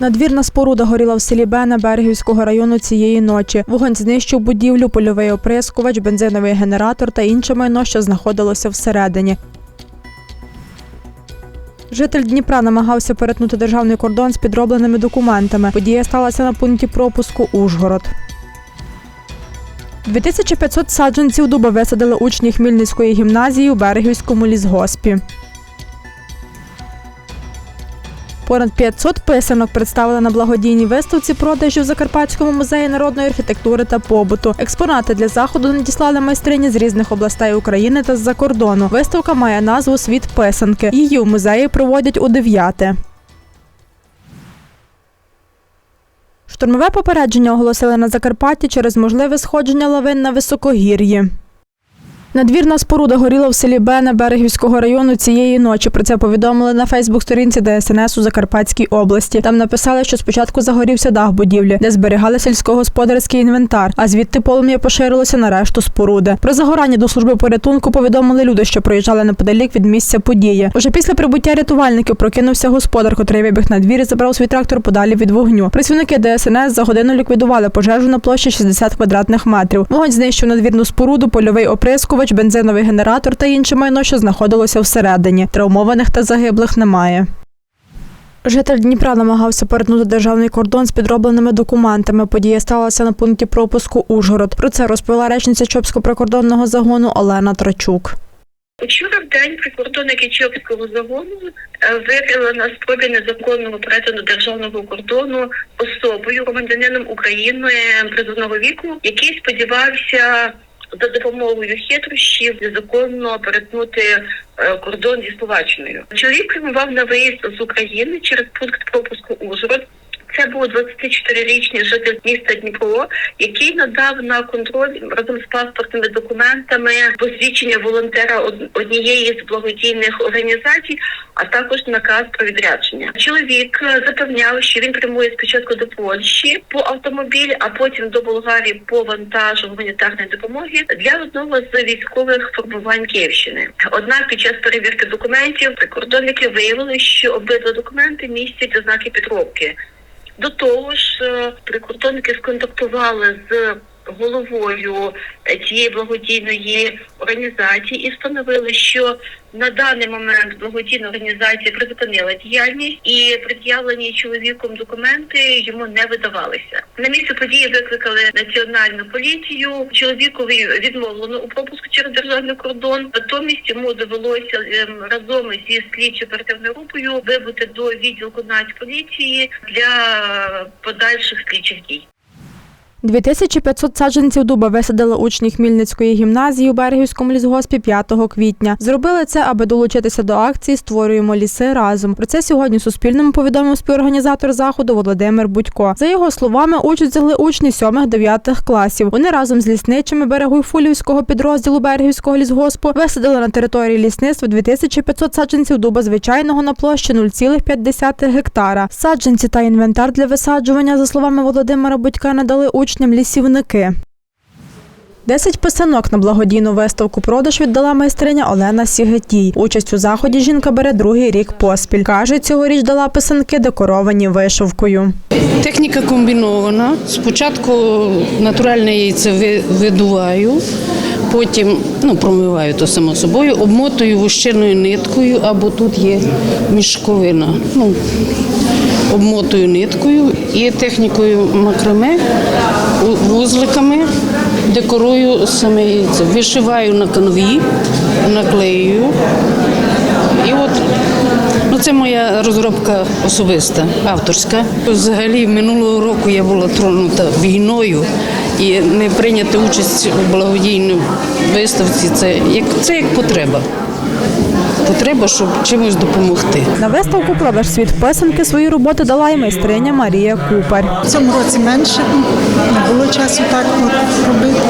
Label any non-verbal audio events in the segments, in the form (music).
Надвірна споруда горіла в селі Бена Берегівського району цієї ночі. Вогонь знищив будівлю, польовий оприскувач, бензиновий генератор та інше майно, що знаходилося всередині. Житель Дніпра намагався перетнути державний кордон з підробленими документами. Подія сталася на пункті пропуску Ужгород. 2500 саджанців дуба висадили учні Хмільницької гімназії у Берегівському лісгоспі. Понад 500 писанок представили на благодійній виставці продажі в Закарпатському музеї народної архітектури та побуту. Експонати для заходу надіслали майстрині з різних областей України та з-за кордону. Виставка має назву Світ писанки. Її у музеї проводять у дев'яте. Штурмове попередження оголосили на Закарпатті через можливе сходження лавин на високогір'ї. Надвірна споруда горіла в селі Бене Берегівського району цієї ночі. Про це повідомили на Фейсбук-сторінці ДСНС у Закарпатській області. Там написали, що спочатку загорівся дах будівлі, де зберігали сільськогосподарський інвентар, а звідти полум'я поширилося на решту споруди. Про загорання до служби порятунку повідомили люди, що проїжджали неподалік від місця події. Уже після прибуття рятувальників прокинувся господар, котрий вибіг на двір і забрав свій трактор подалі від вогню. Працівники ДСНС за годину ліквідували пожежу на площі 60 квадратних метрів. Вогонь знищив надвірну споруду, польовий оприскувач, бензиновий генератор та інше майно, що знаходилося всередині. Травмованих та загиблих немає. Житель Дніпра намагався перетнути державний кордон з підробленими документами. Подія сталася на пункті пропуску Ужгород. Про це розповіла речниця Чопського прикордонного загону Олена Трачук. Учора в день прикордонники Чопського загону е, виявили на спробі незаконного перетину державного кордону особою, громадянином України призовного віку, який сподівався за допомогою хитрощів незаконно перетнути е, кордон зі Словаччиною. Чоловік прямував на виїзд з України через пункт пропуску Ужгород. Це був 24-річний житель міста Дніпро, який надав на контроль разом з паспортними документами посвідчення волонтера од- однієї з благодійних організацій, а також наказ про відрядження. Чоловік е, запевняв, що він прямує спочатку до Польщі по автомобіль, а потім до Болгарії по вантажу гуманітарної допомоги для одного з військових формувань Київщини. Однак під час перевірки документів прикордонники виявили, що обидва документи містять ознаки підробки. До того ж, е, прикордонники сконтактували з головою е, цієї благодійної організації і встановили, що на даний момент благодійна організація призупинила діяльність і пред'явлені чоловіком документи йому не видавалися. На місце події викликали національну поліцію. Чоловікові відмовлено у пропуску через державний кордон. Натомість йому довелося ем, разом зі слідчо оперативною групою вибути до відділку Нацполіції для подальших слідчих дій. 2500 саджанців дуба висадили учні Хмільницької гімназії у Берегівському лісгоспі 5 квітня. Зробили це, аби долучитися до акції Створюємо ліси разом. Про це сьогодні Суспільному повідомив співорганізатор заходу Володимир Будько. За його словами, участь взяли учні 7-9 класів. Вони разом з лісничими Берегуйфулівського підрозділу Берегівського лісгоспу висадили на території лісництва 2500 саджанців дуба звичайного на площі 0,5 гектара. Саджанці та інвентар для висаджування, за словами Володимира Будька, надали учням лісівники. Десять писанок на благодійну виставку продаж віддала майстриня Олена Сігетій. Участь у заході жінка бере другий рік поспіль. Каже, цьогоріч дала писанки декоровані вишивкою. Техніка комбінована. Спочатку натуральне яйце ви- видуваю, потім ну, промиваю то само собою, обмотую вощиною ниткою, або тут є мішковина. Ну, обмотую ниткою і технікою макраме, вузликами декорую саме яйце. Вишиваю на канві, наклею. І от ну, це моя розробка особиста, авторська. Взагалі минулого року я була тронута війною і не прийняти участь у благодійній виставці це як це як потреба. Потреба, щоб чимось допомогти. На виставку продаж світ писанки свої роботи дала й майстриня Марія Купер. В цьому році менше не було часу так робити.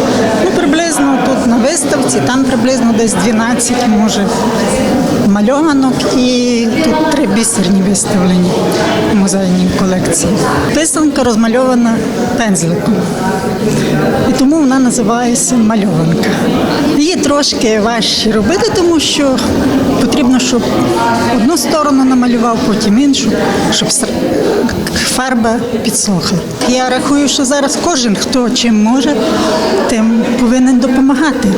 Ну, приблизно тут на виставці, там приблизно десь 12, може, мальованок і тут три бісерні виставлені в музейній колекції. Писанка розмальована пензликом. І тому вона називається мальованка. Її трошки важче робити, тому що потрібно, щоб одну сторону намалював, потім іншу, щоб фарба підсохла. Я рахую, що зараз кожен, хто чим може, тим повинен допомагати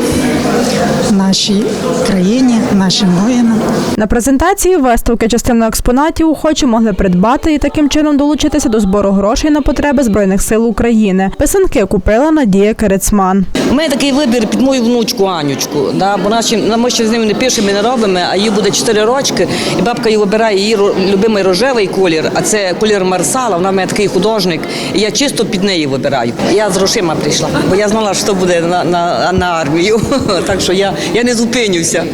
нашій країні, нашим воїнам. На презентації виставки частину експонатів охочі могли придбати і таким чином долучитися до збору грошей на потреби Збройних сил України. Писанки купила Надія Керецман. У мене такий вибір під мою внучку Анючку. Да, бо наші, ми ще з ними не пишемо, і не робимо, а їй буде 4 рочки, і бабка її вибирає її любимий рожевий колір, а це колір Марсала, вона в мене такий художник, і я чисто під неї вибираю. Я з грошима прийшла, бо я знала, що буде на, на, на армію. (laughs) Так що я, я не зупинюся.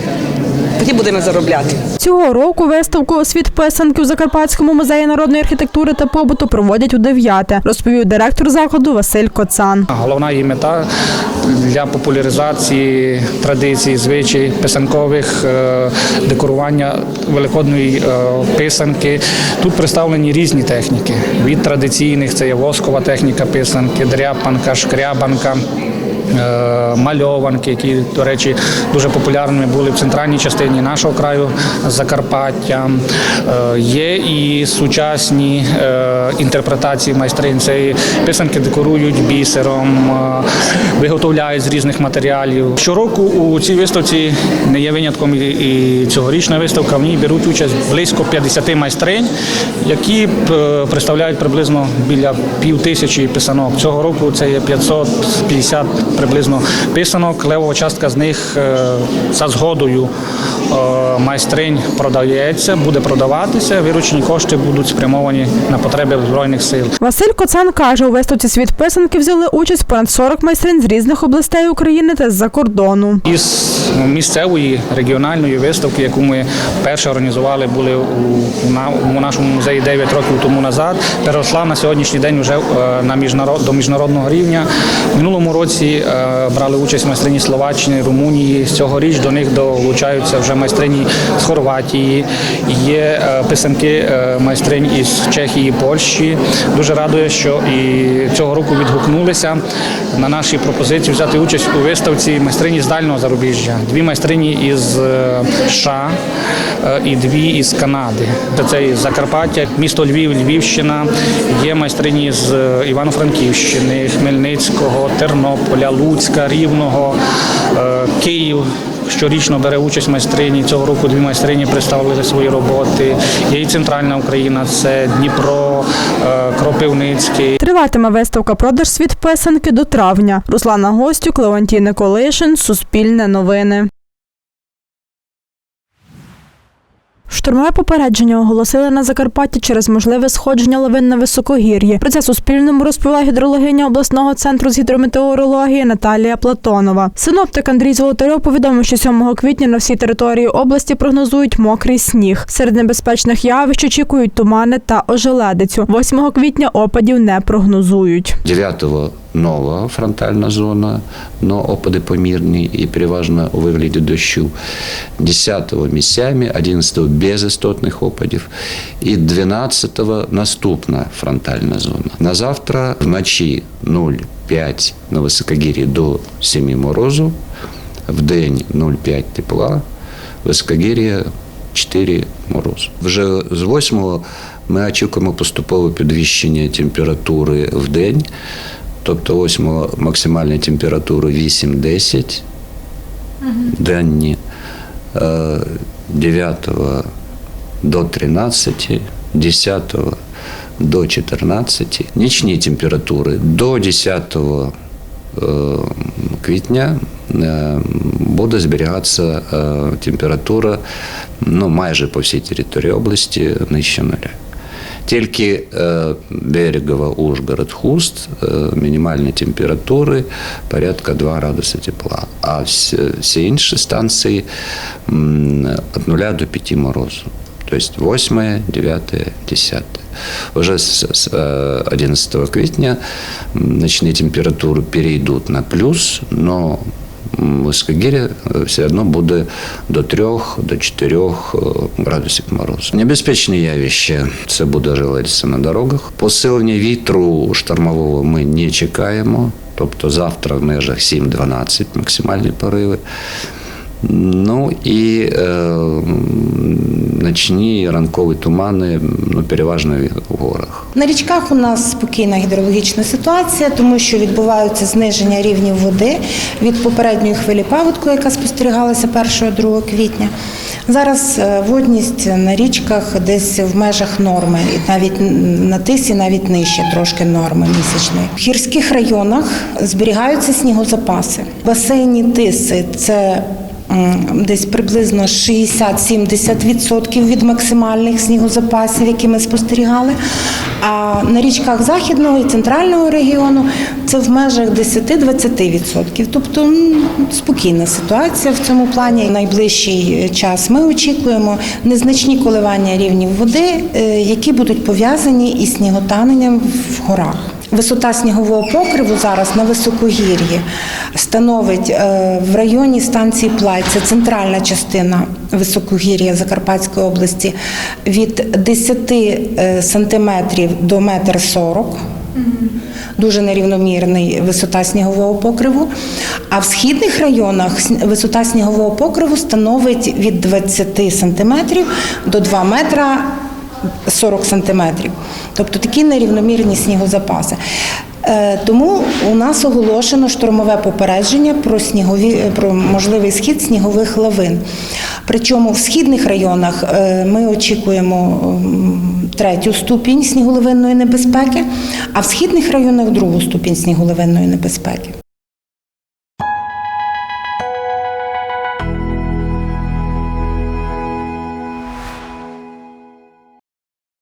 Тоді будемо заробляти. Цього року виставку «Світ писанки» у Закарпатському музеї народної архітектури та побуту проводять у дев'яте, розповів директор закладу Василь Коцан. Головна її мета для популяризації традицій, звичай писанкових, е, декорування великодної е, писанки. Тут представлені різні техніки. Від традиційних це є воскова техніка писанки, дряпанка, шкрябанка. Е, Мальованки, які, до речі, дуже популярними були в центральній частині нашого краю Закарпаття. Е, Є і сучасні е, інтерпретації майстрин. Це писанки декорують бісером, виготовляють з різних матеріалів. Щороку у цій виставці не є винятком і- цьогорічна виставка. В ній беруть участь близько 50 майстринь, які представляють приблизно біля пів тисячі писанок. Цього року це є 550 приблизно писанок. Левова частка з них е, за згодою е, майстринь продається, буде продаватися. Виручені кошти будуть спрямовані на потреби збройних сил. Василь Коцан каже, у виставці «Світ писанки» взяли участь понад 40 майстринь з різних областей України та з-за кордону. Із місцевої регіональної виставки, яку ми перше організували, були у, у на- у нашому музеї 9 років тому назад, переросла на сьогоднішній день вже е, на міжнарод, до міжнародного рівня. В минулому році брали участь майстрині Словаччини, Румунії. Цьогоріч до них долучаються вже майстрині з Хорватії. Є е, писанки е, майстринь із Чехії, Польщі. Дуже радує, що і цього року відгукнулися на наші пропозиції взяти участь у виставці майстрині з дальнього зарубіжжя. Дві майстрині із е, США е, і дві із Канади. Це із Закарпаття, місто Львів, Львівщина. Є майстрині з е, Івано-Франківщини, Хмельницького, Тернополя, Луцька, Рівного, е, Київ. Щорічно бере участь майстрині. Цього року дві майстрині представили свої роботи. Є і центральна Україна, це Дніпро, е, Кропивницький. Триватиме виставка «Продаж світ писанки» до травня. Руслана Гостюк, Леонтій Николишин, Суспільне новини. Штурмове попередження оголосили на Закарпатті через можливе сходження лавин на високогір'ї. Про це Суспільному розповіла гідрологиня обласного центру з гідрометеорології Наталія Платонова. Синоптик Андрій Золотарьов повідомив, що 7 квітня на всій території області прогнозують мокрий сніг. Серед небезпечних явищ очікують тумани та ожеледицю. 8 квітня опадів не прогнозують. 9-го нова фронтальна зона, но опади помірні і переважно у вигляді дощу. 10-го місцями, 11-го без істотних опадів. І 12-го наступна фронтальна зона. На завтра вночі 0,5 на високогір'ї до 7 морозу, в день 0,5 тепла, високогір'я 4 морозу. Вже з 8-го ми очікуємо поступове підвищення температури в день. Тобто 8 максимальна температура 8-10 денні, 9 до 13, 10 до 14. Нічні температури до 10 е, квітня е, буде зберігатися е, температура ну, майже по всій території області нижче нуля. Тільки е, Берегово, Ужгород, Хуст, е, мінімальні температури порядка 2 градуси тепла. А всі, всі інші станції м, від 0 до 5 морозу. Тобто 8, 9, 10. Уже с, с э, 11 квітня м, ночные температуры перейдут на плюс, но м, високогір'я е, все одно буде до 3, до 4 е, градусів морозу. Небезпечні явище це буде жилитися на дорогах. Посилення вітру штормового ми не чекаємо. тобто завтра в межах 7-12 максимальні пориви. Ну і е, ночні ранкові тумани ну, переважно в горах. На річках у нас спокійна гідрологічна ситуація, тому що відбуваються зниження рівнів води від попередньої хвилі паводку, яка спостерігалася 1-2 квітня. Зараз е, водність на річках десь в межах норми, і навіть на тисі навіть нижче трошки норми місячної. В гірських районах зберігаються снігозапаси. Басейні тиси це десь приблизно 60-70% від максимальних снігозапасів, які ми спостерігали. А на річках західного і центрального регіону це в межах 10-20%. Тобто спокійна ситуація в цьому плані. Найближчий час ми очікуємо незначні коливання рівнів води, е, які будуть пов'язані із сніготаненням в горах. Висота снігового покриву зараз на високогір'ї становить е, в районі станції Плай, це центральна частина високогір'я Закарпатської області, від 10 е, сантиметрів до 1,40 м. Дуже нерівномірний висота снігового покриву. А в східних районах висота снігового покриву становить від 20 сантиметрів до 2 метра 40 сантиметрів. Тобто такі нерівномірні снігозапаси. Е, Тому у нас оголошено штормове попередження про снігові про можливий схід снігових лавин. Причому в східних районах е, ми очікуємо третю ступінь сніголовинної небезпеки, а в східних районах другу ступінь сніголовинної небезпеки.